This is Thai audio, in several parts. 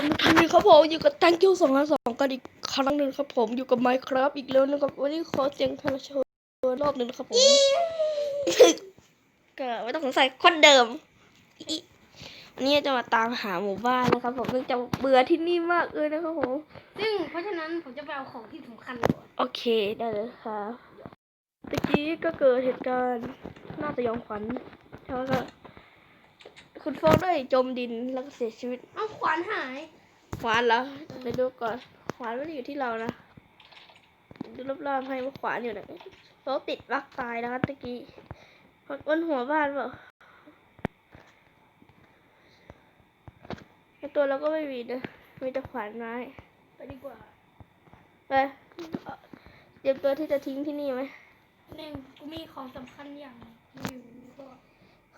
ผมทันนี้ครับผมอยู่กับ thank you สองล้านสองกันอีกครั้งหนึ่งครับผมอยู่กับ Minecraft อีกแล้วนะครับวันนี้ขอเสียงทางโชว์รอบหนึ่งนะครับผมก็ไม่ต้องสงสัยคนเดิมอิวันนี้จะมาตามหาหมู่บ้านนะครับ ผมเนื่องจากเบื่อที่นี่มากเลยนะครับผมซึ่งเพราะฉะนั้นผมจะไปเอาของที่สำคัญก่อนโอเคได้เลยครับตะกี้ก็เกิดเหตุการณ์น่าสยองขวัญแล้วก็ คุณโฟได้จมดินแล้วก็เสียชีวิตเอาขวานหายขวานเหรอไปดูก่อนขวานไม่ได้อยู่ที่เรานะดูรอบๆให้ว่าขวานอยู่ไหนเขาติดบักตายนะครับตะกี้บนหัวบ้านเปล่าไอตัวเราก็ไม่มีนะมีแต่ขวานไม้ไปดีกว่าไปเตรียมตัวที่จะทิ้งที่นี่ไหมหนึ่งกูมีของสำคัญอย่างอยู่ก็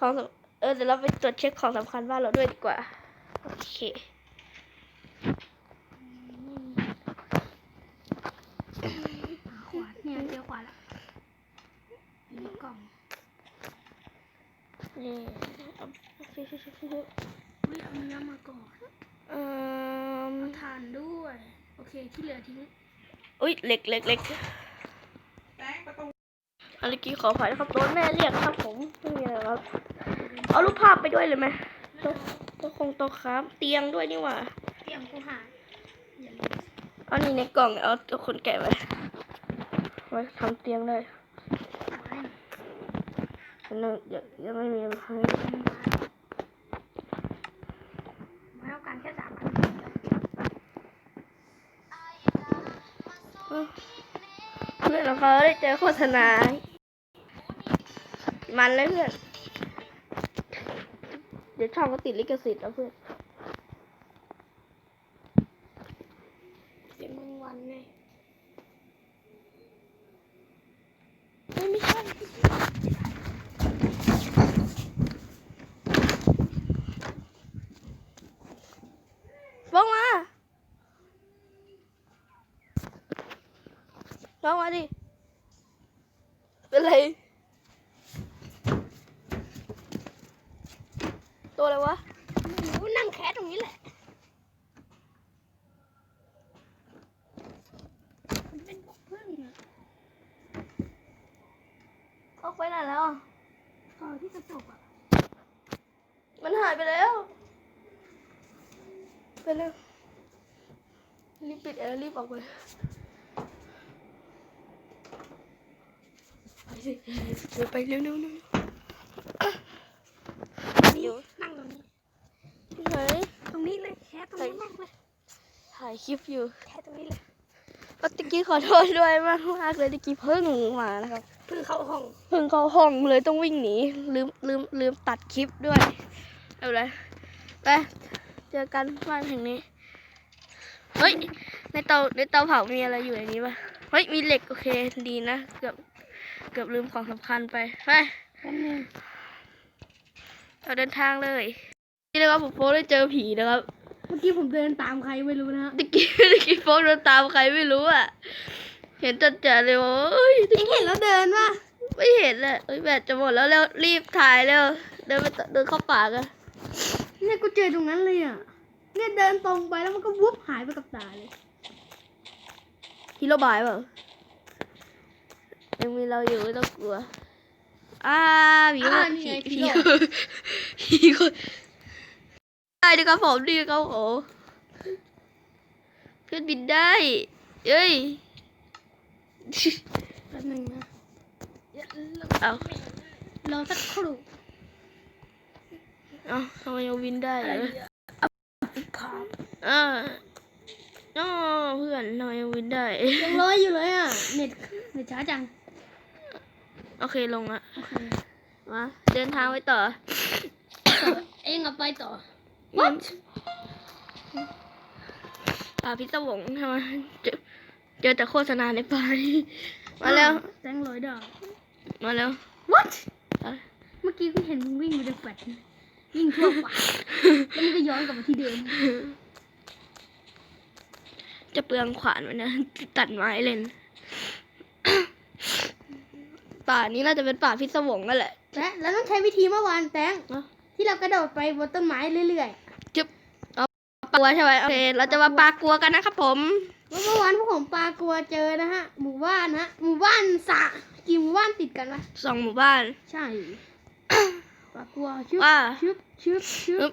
ของสำ เออเดี๋ยวเราไปตรวจเช็คของสำคัญบ้านเราด้วยดีกว่า โอเคหาขวานเนี่ยเจอขวานละอยู่ในกล่องนี่เอาอุ้ยเอาเนื้อมาก่อนเอ่อเอาทานด้วย โอเคที่เหลือทิ้งอุ้ยเหล็กเหล็กเหล็กอันเมื่อกี้ขออภัยนะครับโดนแม่เรียกครับผมไม่มีอะไรครับ เอารูปภาพไปด้วยเลยไหมโต๊ะโต๊ะคงโต๊ะครับ เตียงด้วยนี่หว่า เตรียมกูหายอย่าลืมเอานี่ในกล่องเอาตัวคนแก่ไว้ไว้ทำเตียงได้ไว้อันนึงยังยังไม่มีให้ไว้เอาการแค่สามพันเพื่อนเราเขาได้เจอโฆษณา มันเลยเพื่อนเดี๋ยวช่องก็ติดลิขสิทธิ์แล้วเพื่อนเสียงมึงวันไงไม่ไม่ใช่ลงมาลงมาดิ เป็นไร ตัวอะไรวะไม่รู้นั่งแค่ตรงนี้แหละ มันเป็นพวกพึ่งอะออกไปไหนแล้วอะต่อที่กระจกอะมันหายไปแล้ว ไปเร็วรีบปิดแอร์รีบออกไปไปสิเดี๋ยวไปเร็วเร็วเร็วเดี๋ยว นั่งตรงนี้ ที่ไหน ตรง นี้เลยแค่ตรงนี้นั่งเลยถ่ายคลิปอยู่แค่ตรงนี้เลยก็ตะกี้ขอโทษด้วยมากมากเลยตะกี้เพิ่งมานะครับเพิ่งเข้าห้องเพิ่งเข้าห้องเลยต้องวิ่งหนีลืมลืมลืมตัดคลิปด้วยเอาเลยไปเจอกันบ้านแห่งนี้เฮ้ยในเตาในเตาเผามีอะไรอยู่ในนี้ปะเฮ้ยมีเหล็กโอเคดีนะเกือบเกือบลืมของสำคัญไปไปแป๊บนึงเราเดินทางเลยนี่นะครับผมโฟได้เจอผีนะครับเมื่อกี้ผมเดินตามใครไม่รู้นะฮะตะกี้ตะกี้โฟเดินตามใครไม่รู้อะ เห็นจัดจ่เลยว่าเอ้ยเอ็งเห็นแล้วเดินวะไม่เห็นเลยเอ้ยแบตจะหมดแล้วเร็วรีบถ่ายเร็วเดินไปต่อเดินเข้าป่ากันเนี่ยกูเจอตรงนั้นเลยอะเนี่ยเดินตรงไปแล้วมันก็วุบหายไปกับตาเลยฮีโร่บายเปล่ายังมีเราอยู่ไม่ต้องกลัวอ่าผีอ่ามานี่ผีไงผีผีโลกผีคน ได้ครับผมดีครับผมเพื่อนบินได้เอ้ยแป๊บนึงนะเอารอสักครู่เอาทำไมยังบินได้เหรอครับอ่าอ๋อเพื่อนทำไมยังบินได้ยังรอยอยู่เลยอะเน็ตเน็ตช้าจัง โอเคลงละโอเคมาเดินทางไปต่อ เอ็งเอาไปต่อ What ป่าพิศวงทำไมเจอเจอแต่โฆษณาในป่านี่มาแล้วแตงร้อยดอกมาแล้ว What อะเมื่อกี้กูเห็นมึงวิ่งมาจากแฟลตวิ่งทั่วป่าแล้วมันก็ย้อนกลับมาที่เดิม จะเปลืองขวานมันนะตัดไม้เล่น ป่านี้น่าจะเป็นป่าพิศวงนั่นแหละ และแล้วต้องใช้วิธีเมื่อวานแตงเนอะ ที่เรากระโดดไปบนต้นไม้เรื่อยจึ๊บเอาป่าลัวใช่ไหมโอเค เราจะมาปลากลัวกันนะครับผมเมื่อวานพวกผมปลากลัวเจอนะฮะ หมู่บ้านนะหมู่บ้านสระกี่หมู่บ้านติดกันวะสองหมู่บ้าน ใช่ปลากลัวชึบว่าชึบชึบชึอึ๊บบ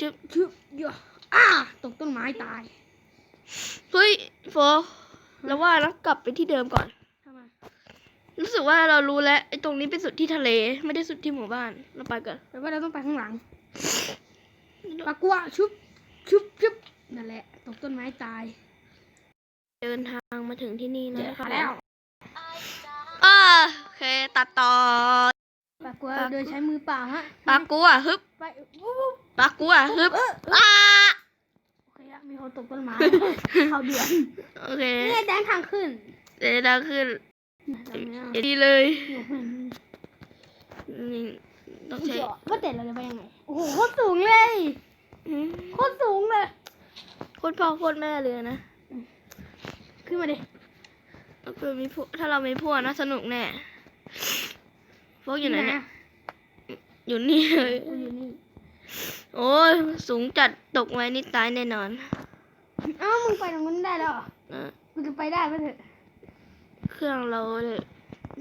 จึ๊บชึบเยอะอ้าตกต้นไม้ตาย เฮ้ยโฟแล้วว่านะกลับไปที่เดิมก่อนทำไม รู้สึกว่าเรารู้แล้วไอ้ตรงนี้เป็นสุดที่ทะเล ไม่ได้สุดที่หมู่บ้านเราไปกันแต่ว่าเราต้องไปข้างหลังปลากลัวชึบชึบชึบนั่นแหละ ตกต้นไม้ตาย เดินทางมาถึงที่นี่เจแล้วอแล้วอ่าโอเค ตัดต่อปลากลัวปลากลัวโดยใช้มือเปล่าฮะปลากลัวฮึบไปวู้วู้ปลากลัวฮึบเอออ่าโอเคอะมีคนตกต้นไม้เขาเดือดโอเคนี่แดงทางขึ้นเดี๋ยวเราขึ้นตรงเนี้ ยเดี๋ยวดีเลยหนูเห็นนี่ต้องเดี๋ใช้ยวว่าแต่เราจะไปยังไง โอ้โหโคตรสูงเลยอืมโคตรสูงเลยโคตรพ่อโคตรแม่เลยนะ ขึ้นมาดิแล้วก็มีพวกถ้าเรามีพวกนะสนุกแน่พวกอยู่ไหนเนี่ยอยู่นี่เลยกูอยู่นี่โอ้ยสูงจัดตกไว้นี่ตายแน่นอน เอ้ามึงไปตรงนั้นได้แล้วเหรอเออมึงจะไปได้ปะเถอะ เครื่องเราเนี่ย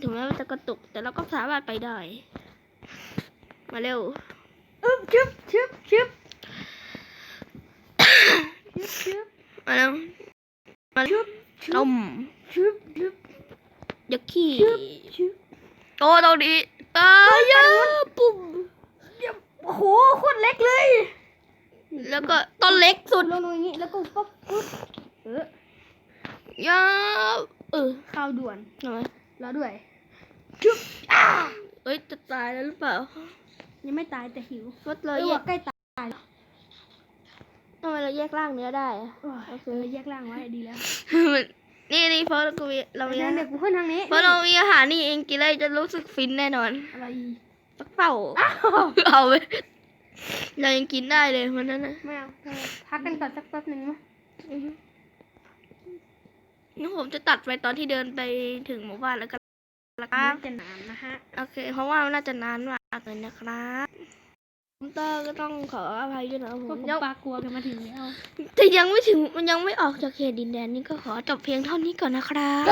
ถึงแม้มันจะกระตุก แต่เราก็สามารถไปได้ มาเร็วอึ๊บชึบชึบชึบชึบชึบมาเร็วมาเร็วต้มชึบชึบยักขี้ชึบชึบโตตรงนี้ตายยาปุ่มโอ้โหโคตรเล็กเลย แล้วก็ต้นเล็กสุดลงตรงนี้แล้วก็ปุ๊บปุ๊บเออยา เออข้าวด่วนทำไมแล้วด้วยชึบอ้าเอ้ยจะตายแล้วหรือเปล่า ยังไม่ตายแต่หิวรถเราเออแยว่ากใกล้ตายแล้วทำไมเราแยกร่างเนื้อได้อะโอ้ยเออแยกร่างไว้ดีแล้วมันนี่นี่เพราะเรามีเรามีเดี๋ยวเดี๋ยวกูขึ้นทางนี้เพราะเรามีอาหารนี่เองกินแล้วจะรู้สึกฟินแน่นอนอะไรปักเต่าอ้าวเอาไปเรายังกินได้เลยวันนั้นนะไม่เอาเออพักกันก่อนสักแป๊บหนึ่งมั้ย นี่ผมจะตัดไปตอนที่เดินไปถึงหมู่บ้านแล้วกันนะครับจะนานนะฮะ โอเค เพราะว่ามันน่าจะนานมากเลยนะครับผมเตอร์ก็ต้องขออภัยด้วยนะผพวกมผมยังปลากลัวกันมาถึงแล้วแต่ยังไม่ถึงมันยังไม่ออกจากเขตดินแดนนี่ก็ขอจบเพียงเท่านี้ก่อนนะครับ